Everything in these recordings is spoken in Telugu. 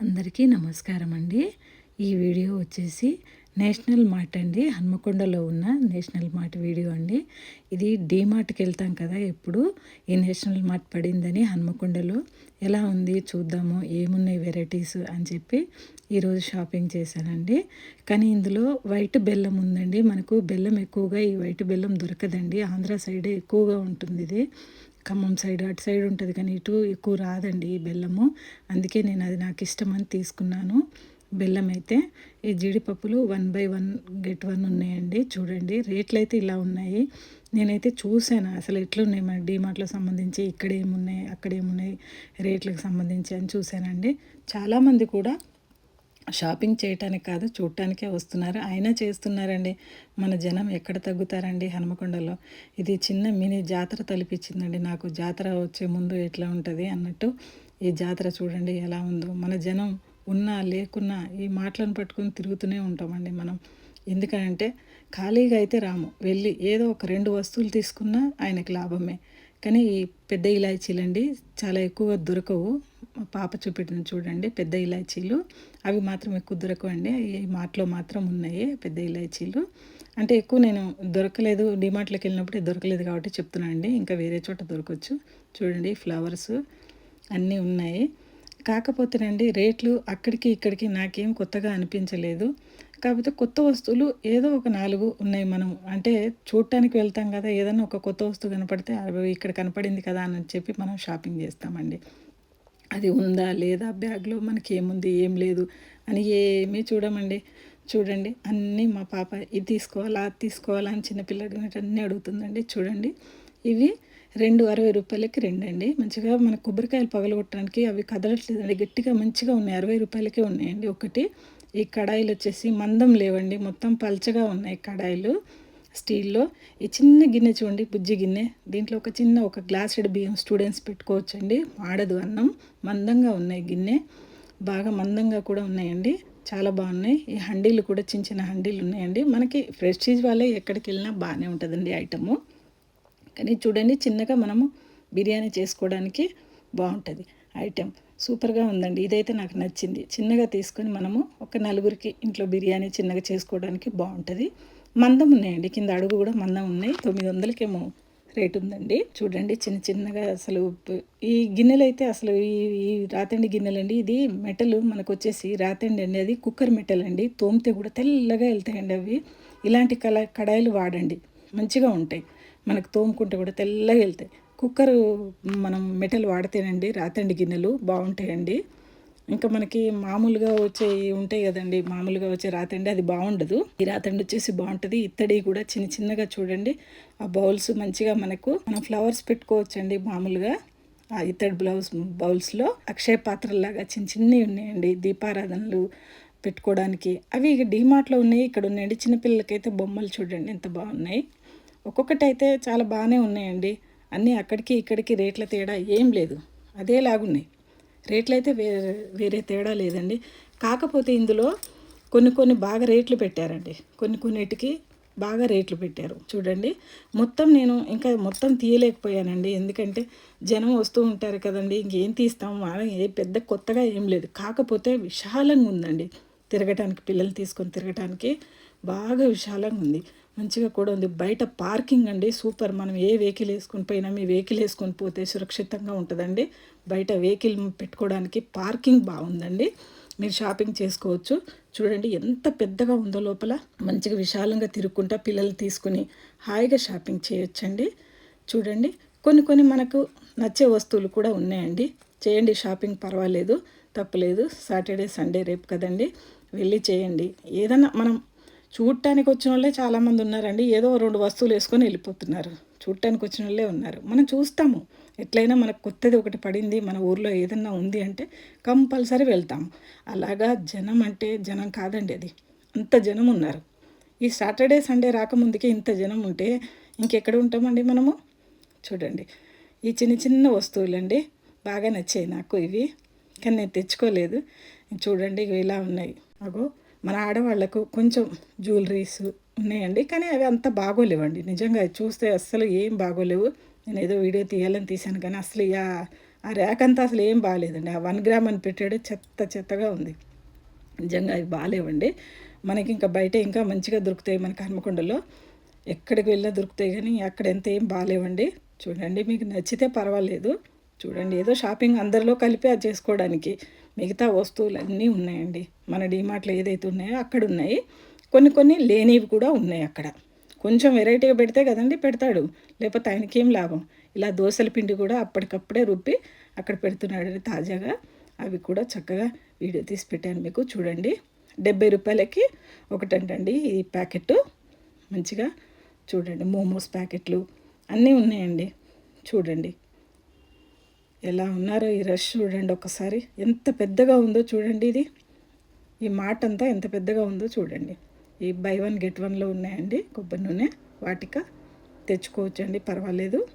అందరికీ నమస్కారం అండి ఈ వీడియో వచ్చేసి నేషనల్ మార్ట్ అండి. హన్మకొండలో ఉన్న నేషనల్ మార్ట్ వీడియో అండి. ఇది డీమార్ట్కి వెళ్తాం కదా ఎప్పుడు. ఈ నేషనల్ మార్ట్ పడిందని హన్మకొండలో ఎలా ఉంది చూద్దాము ఏమున్నాయి వెరైటీస్ అని చెప్పి ఈరోజు షాపింగ్ చేశానండి. కానీ ఇందులో వైట్ బెల్లం ఉందండి. మనకు బెల్లం ఎక్కువగా ఈ వైట్ బెల్లం దొరకదండి. ఆంధ్ర సైడే ఎక్కువగా ఉంటుంది ఇది ఖమ్మం సైడ్ అటు సైడ్ ఉంటుంది కానీ ఇటు ఎక్కువ రాదండి ఈ బెల్లము. అందుకే నేను అది నాకు ఇష్టమని తీసుకున్నాను. బెల్లం అయితే ఈ జీడిపప్పులు one buy one get one ఉన్నాయండి. చూడండి రేట్లు అయితే ఇలా ఉన్నాయి. నేనైతే చూశాను అసలు ఎట్లున్నాయి మన డీమార్ట్లో సంబంధించి ఇక్కడ ఏమున్నాయి అక్కడ ఏమున్నాయి రేట్లకు సంబంధించి అని చూశానండి. చాలామంది కూడా షాపింగ్ చేయటానికి కాదు చూడటానికే వస్తున్నారు. అయినా చేస్తున్నారండి. మన జనం ఎక్కడ తగ్గుతారండి హనుమకొండలో? ఇది చిన్న మినీ జాతర తలిపించిందండి. నాకు జాతర వచ్చే ముందు ఎట్లా ఉంటుంది అన్నట్టు ఈ జాతర చూడండి ఎలా ఉందో. మన జనం ఉన్నా లేకున్నా ఈ మాటలను పట్టుకొని తిరుగుతూనే ఉంటామండి మనం. ఎందుకంటే ఖాళీగా అయితే రాము. వెళ్ళి ఏదో ఒక రెండు వస్తువులు తీసుకున్నా ఆయనకి లాభమే. కానీ ఈ పెద్ద ఇలాచీలండి చాలా ఎక్కువగా దొరకవు. మా పాప చూపెట్టిన చూడండి పెద్ద ఇలాచీలు. అవి మాత్రం ఎక్కువ దొరకవండి ఈ మాటలో మాత్రం ఉన్నాయి పెద్ద ఇలాచీలు. అంటే ఎక్కువ నేను దొరకలేదు డిమార్ట్లోకి వెళ్ళినప్పుడే దొరకలేదు కాబట్టి చెప్తున్నాను అండి ఇంకా వేరే చోట దొరకవచ్చు చూడండి ఫ్లవర్స్ అన్నీ ఉన్నాయి. కాకపోతేనండి రేట్లు అక్కడికి ఇక్కడికి నాకేం కొత్తగా అనిపించలేదు. కాకపోతే కొత్త వస్తువులు ఏదో ఒక నాలుగు ఉన్నాయి మనం. అంటే చూడటానికి వెళ్తాం కదా ఏదైనా ఒక కొత్త వస్తువు కనపడితే అవి ఇక్కడ కనపడింది కదా అని చెప్పి మనం షాపింగ్ చేస్తామండి. అది ఉందా లేదా? బ్యాగ్లో మనకి ఏముంది ఏం లేదు అని ఏమీ చూడమండి. చూడండి అన్నీ మా పాప ఇది తీసుకోవాలా అది తీసుకోవాలా అని చిన్నపిల్లలు అన్నీ అడుగుతుందండి. చూడండి ఇవి రెండు అరవై రూపాయలకి రెండు అండి మంచిగా మన కొబ్బరికాయలు పగలగొట్టడానికి అవి కదలట్లేదండి. గట్టిగా మంచిగా ఉన్నాయి. అరవై రూపాయలకే ఉన్నాయండి. ఒకటి ఈ కడాయిలు వచ్చేసి మందం లేవండి. మొత్తం పల్చగా ఉన్నాయి కడాయిలు. స్టీల్లో ఈ చిన్న గిన్నె చూడండి బుజ్జి గిన్నె. దీంట్లో ఒక చిన్న ఒక గ్లాసెడ్ బియ్యం స్టూడెంట్స్ పెట్టుకోవచ్చండి. ఆడదు అన్నం మందంగా ఉన్నాయి గిన్నె. బాగా మందంగా కూడా ఉన్నాయండి. చాలా బాగున్నాయి. ఈ హండీలు కూడా చిన్న చిన్న హండీలు ఉన్నాయండి. మనకి ఫ్రెస్టీజ్ వాళ్ళే ఎక్కడికి వెళ్ళినా బాగానే ఉంటుందండి ఐటము. కానీ చూడండి చిన్నగా మనము బిర్యానీ చేసుకోవడానికి బాగుంటుంది ఐటెం. సూపర్గా ఉందండి. ఇదైతే నాకు నచ్చింది. చిన్నగా తీసుకొని మనము ఒక నలుగురికి ఇంట్లో బిర్యానీ చిన్నగా చేసుకోవడానికి బాగుంటుంది. మందం ఉన్నాయండి. కింద అడుగు కూడా మందం ఉన్నాయి. తొమ్మిది వందలకేమో రేట్ ఉందండి. చూడండి చిన్న చిన్నగా అసలు ఈ గిన్నెలు అయితే అసలు ఈ ఈ రాతండి గిన్నెలు అండి ఇది మెటల్ మనకు వచ్చేసి రాతండి అండి. అది కుక్కర్ మెటల్ అండి తోమితే కూడా తెల్లగా వెళ్తాయండి అవి. ఇలాంటి కళ కడాయిలు వాడండి. మంచిగా ఉంటాయి. మనకు తోముకుంటే కూడా తెల్లగా వెళ్తాయి. కుక్కర్ మనం మెటల్ వాడితేనండి రాతండి గిన్నెలు బాగుంటాయండి. ఇంకా మనకి మామూలుగా వచ్చే ఉంటాయి కదండి. మామూలుగా వచ్చే రాతండి అది బాగుండదు. ఈ రాతండి వచ్చేసి బాగుంటుంది. ఇత్తడి కూడా చిన్న చిన్నగా చూడండి. ఆ బౌల్స్ మంచిగా మనకు మనం ఫ్లవర్స్ పెట్టుకోవచ్చండి మామూలుగా. ఆ ఇత్తడి బ్లౌజ్ బౌల్స్లో అక్షయ పాత్రలాగా చిన్న చిన్నవి ఉన్నాయండి. దీపారాధనలు పెట్టుకోవడానికి. అవి ఇక డీమార్ట్లో ఉన్నాయి. ఇక్కడ ఉన్నాయండి. చిన్నపిల్లలకైతే బొమ్మలు చూడండి ఎంత బాగున్నాయి. ఒక్కొక్కటి అయితే చాలా బాగానే ఉన్నాయండి. అన్నీ అక్కడికి ఇక్కడికి రేట్ల తేడా ఏం లేదు. అదేలాగున్నాయి రేట్లు అయితే వేరే వేరే తేడా లేదండి. కాకపోతే ఇందులో కొన్ని కొన్ని బాగా రేట్లు పెట్టారండి. కొన్ని కొన్నిటికి బాగా రేట్లు పెట్టారు. చూడండి. మొత్తం నేను ఇంకా మొత్తం తీయలేకపోయానండి. ఎందుకంటే జనం వస్తూ ఉంటారు కదండి. ఇంకేం తీస్తాం? ఏ పెద్ద కొత్తగా ఏం లేదు. కాకపోతే విశాలంగా ఉందండి. తిరగటానికి పిల్లలు తీసుకొని తిరగటానికి బాగా విశాలంగా ఉంది. మంచిగా కూడా ఉంది. బయట పార్కింగ్ అండి సూపర్. మనం ఏ వెహికల్ వేసుకొని పోయినా మీ వెహికల్ వేసుకొని పోతే సురక్షితంగా ఉంటుందండి. బయట వెహికల్ పెట్టుకోవడానికి పార్కింగ్ బాగుందండి. మీరు షాపింగ్ చేసుకోవచ్చు. చూడండి ఎంత పెద్దగా ఉందో లోపల. మంచిగా విశాలంగా తిరుక్కుంటా పిల్లలు తీసుకుని హాయిగా షాపింగ్ చేయొచ్చండి. చూడండి. కొన్ని కొన్ని మనకు నచ్చే వస్తువులు కూడా ఉన్నాయండి. చేయండి షాపింగ్ పర్వాలేదు. తప్పలేదు. సాటర్డే సండే రేపు కదండి. వెళ్ళి చేయండి. ఏదన్నా మనం చూడటానికి వచ్చిన వాళ్ళే చాలామంది ఉన్నారండి. ఏదో రెండు వస్తువులు వేసుకొని వెళ్ళిపోతున్నారు. చూడటానికి వచ్చిన వాళ్ళే ఉన్నారు. మనం చూస్తాము. ఎట్లయినా మనకు కొత్తది ఒకటి పడింది మన ఊర్లో ఏదన్నా ఉంది అంటే కంపల్సరీ వెళ్తాము. అలాగా జనం అంటే జనం కాదండి అది. అంత జనం ఉన్నారు. ఈ సాటర్డే సండే రాకముందుకే ఇంత జనం ఉంటే ఇంకెక్కడ ఉంటామండి మనము? చూడండి. ఈ చిన్న చిన్న వస్తువులండి. బాగా నచ్చాయి నాకు ఇవి. కానీ నేను తెచ్చుకోలేదు. చూడండి ఇవి ఇలా ఉన్నాయి. అగో మన ఆడవాళ్ళకు కొంచెం జ్యువెలరీస్ ఉన్నాయండి కానీ అవి అంత బాగోలేవండి. నిజంగా చూస్తే అస్సలు ఏం బాగోలేవు. నేను ఏదో వీడియో తీయాలని తీశాను కానీ అసలు ఇక ఆ ర్యాక్ అంతా అసలు ఏం బాగాలేదండి ఆ వన్ గ్రామ్ అని పెట్టాడు చెత్త చెత్తగా ఉంది. నిజంగా అవి బాగాలేవండి మనకి ఇంకా బయట ఇంకా మంచిగా దొరుకుతాయి మనకి కర్మకొండలో ఎక్కడికి వెళ్ళినా దొరుకుతాయి కానీ అక్కడ ఎంత ఏం బాగాలేవండి చూడండి మీకు నచ్చితే పర్వాలేదు. చూడండి ఏదో షాపింగ్ అందరిలో కలిపి అది చేసుకోవడానికి. మిగతా వస్తువులు అన్నీ ఉన్నాయండి. మన డీమార్ట్లో ఏదైతే ఉన్నాయో అక్కడ ఉన్నాయి. కొన్ని కొన్ని లేనివి కూడా ఉన్నాయి అక్కడ. కొంచెం వెరైటీగా పెడితే కదండి పెడతాడు. లేకపోతే ఆయనకేం లాభం? ఇలా దోశల పిండి కూడా అప్పటికప్పుడే రుబ్బి అక్కడ పెడుతున్నాడు తాజాగా. అవి కూడా చక్కగా వీడియో తీసి పెట్టాను మీకు. చూడండి. డెబ్బై రూపాయలకి ఒకటంటండి ఈ ప్యాకెట్ మంచిగా చూడండి. మోమోస్ ప్యాకెట్లు అన్నీ ఉన్నాయండి. చూడండి. ఎలా ఉన్నారో ఈ రష్ చూడండి ఒకసారి. ఎంత పెద్దగా ఉందో చూడండి ఇది. ఈ మాట అంతా ఎంత పెద్దగా ఉందో చూడండి. ఈ బై వన్ గెట్ వన్లో ఉన్నాయండి కొబ్బరి నూనె వాటిక. తెచ్చుకోవచ్చండి పర్వాలేదు.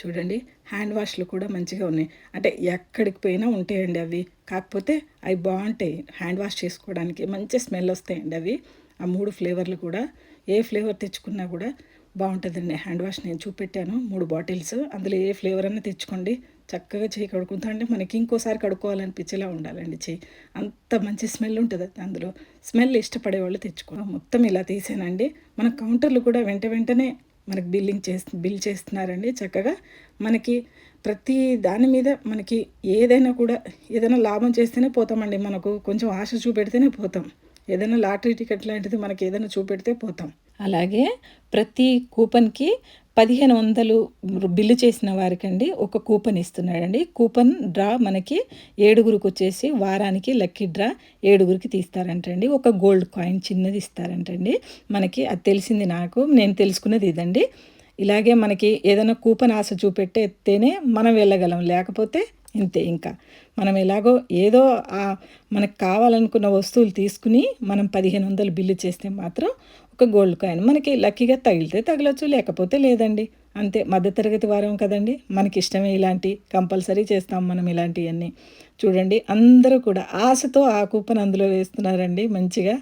చూడండి హ్యాండ్ వాష్లు కూడా మంచిగా ఉన్నాయి. అంటే ఎక్కడికి పోయినా ఉంటాయండి అవి. కాకపోతే అవి బాగుంటాయి. హ్యాండ్ వాష్ చేసుకోవడానికి మంచి స్మెల్ వస్తాయండి అవి. ఆ మూడు ఫ్లేవర్లు కూడా. ఏ ఫ్లేవర్ తెచ్చుకున్నా కూడా బాగుంటుందండి. హ్యాండ్ వాష్ నేను చూపెట్టాను. మూడు బాటిల్స్. అందులో ఏ ఫ్లేవర్ అన్నా తెచ్చుకోండి. చక్కగా చేయి కడుక్కుంటా అంటే మనకి ఇంకోసారి కడుక్కోవాలనిపించేలా ఉండాలండి చేయి. అంత మంచి స్మెల్ ఉంటుంది అందులో. స్మెల్ ఇష్టపడే వాళ్ళు తెచ్చుకో. మొత్తం ఇలా తీసానండి. మన కౌంటర్లు కూడా వెంట వెంటనే మనకి బిల్లింగ్ చేస్తు బిల్ చేస్తున్నారండి చక్కగా. మనకి ప్రతి దాని మీద మనకి ఏదైనా కూడా ఏదైనా లాభం చేస్తేనే పోతామండి. మనకు కొంచెం ఆశ చూపెడితేనే పోతాం. ఏదైనా లాటరీ టికెట్ లాంటిది మనకి ఏదైనా చూపెడితే పోతాం. అలాగే ప్రతి కూపన్కి పదిహేను వందలు బిల్లు చేసిన వారికండి ఒక కూపన్ ఇస్తున్నాడండి. కూపన్ డ్రా మనకి ఏడుగురికి వచ్చేసి వారానికి లక్కీ డ్రా ఏడుగురికి తీస్తారంటండి. ఒక గోల్డ్ కాయిన్ చిన్నది ఇస్తారంటండి. మనకి అది తెలిసింది నాకు నేను తెలుసుకున్నది ఇదండి. ఇలాగే మనకి ఏదైనా కూపన్ ఆశ చూపెట్టేస్తేనే మనం వెళ్ళగలం. లేకపోతే ఇంతే ఇంకా. మనం ఎలాగో ఏదో మనకు కావాలనుకున్న వస్తువులు తీసుకుని మనం పదిహేను వందలు బిల్లు చేస్తే మాత్రం ఒక గోల్డ్ కాయిన్ మనకి లక్కీగా తగిలితే తగలొచ్చు లేకపోతే లేదండి. అంతే మధ్యతరగతి వారం కదండి. మనకి ఇష్టమే ఇలాంటి కంపల్సరీ చేస్తాం మనం ఇలాంటివన్నీ చూడండి అందరూ కూడా ఆశతో ఆ కూపన్ అందులో వేస్తున్నారండి మంచిగా.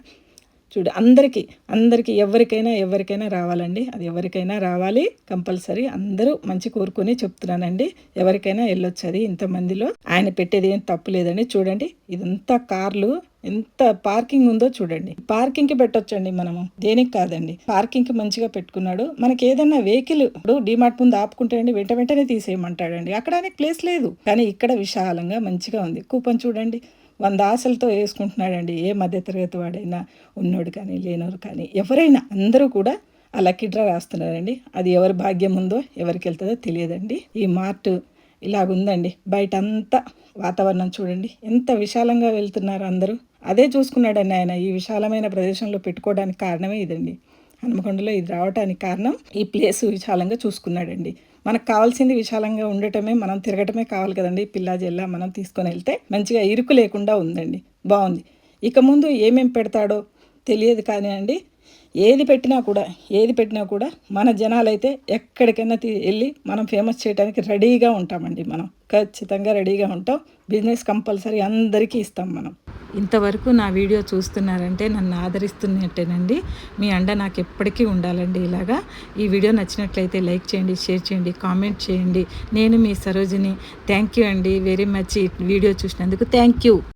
చూడు అందరికీ అందరికీ ఎవరికైనా ఎవరికైనా రావాలండి. అది ఎవరికైనా రావాలి కంపల్సరీ అందరూ మంచి కోరుకొని చెప్తున్నానండి. ఎవరికైనా వెళ్ళొచ్చు అది ఇంతమందిలో. ఆయన పెట్టేది ఏం తప్పు లేదండి. చూడండి ఇదంతా కార్లు ఎంత పార్కింగ్ ఉందో చూడండి. పార్కింగ్కి పెట్టొచ్చండి మనము. దేనికి కాదండి. పార్కింగ్కి మంచిగా పెట్టుకున్నాడు. మనకి ఏదైనా వెహికల్ ఇప్పుడు డిమార్ట్ ముందు ఆపుకుంటే అండి వెంట వెంటనే తీసేయమంటాడండి. అక్కడ ప్లేస్ లేదు. కానీ ఇక్కడ విశాలంగా మంచిగా ఉంది. కూపన్ చూడండి. వంద ఆశలతో వేసుకుంటున్నాడండి. ఏ మధ్యతరగతి వాడైనా ఉన్నోడు కానీ లేనోడు కానీ ఎవరైనా అందరూ కూడా ఆ లక్కీ డ్రా రాస్తున్నారండి. అది ఎవరి భాగ్యం ఉందో ఎవరికి వెళ్తుందో తెలియదండి. ఈ మార్ట్ ఇలాగుందండి. బయట అంతా వాతావరణం చూడండి. ఎంత విశాలంగా వెళ్తున్నారు అందరూ. అదే చూసుకున్నాడండి ఆయన. ఈ విశాలమైన ప్రదేశంలో పెట్టుకోవడానికి కారణమే ఇదండి. హనుమకొండలో ఇది రావడానికి కారణం ఈ ప్లేస్ విశాలంగా చూసుకున్నాడండి. మనకు కావాల్సింది విశాలంగా ఉండటమే మనం తిరగటమే కావాలి కదండి పిల్లా జిల్లా మనం తీసుకొని వెళ్తే మంచిగా ఇరుకు లేకుండా ఉందండి. బాగుంది. ఇక ముందు ఏమేమి పెడతాడో తెలియదు కానీ అండి ఏది పెట్టినా కూడా ఏది పెట్టినా కూడా మన జనాలైతే ఎక్కడికైనా వెళ్ళి మనం ఫేమస్ చేయడానికి రెడీగా ఉంటామండి మనం. ఖచ్చితంగా రెడీగా ఉంటాం. బిజినెస్ కంపల్సరీ అందరికీ ఇస్తాం మనం. ఇంతవరకు నా వీడియో చూస్తున్నారంటే నన్ను ఆదరిస్తున్నట్టేనండి. మీ అండ నాకు ఎప్పటికీ ఉండాలండి ఇలాగా. ఈ వీడియో నచ్చినట్లయితే లైక్ చేయండి షేర్ చేయండి కామెంట్ చేయండి. నేను మీ సరోజిని. థ్యాంక్ యూ అండి. వెరీ మచ్ వీడియో చూసినందుకు థ్యాంక్ యూ.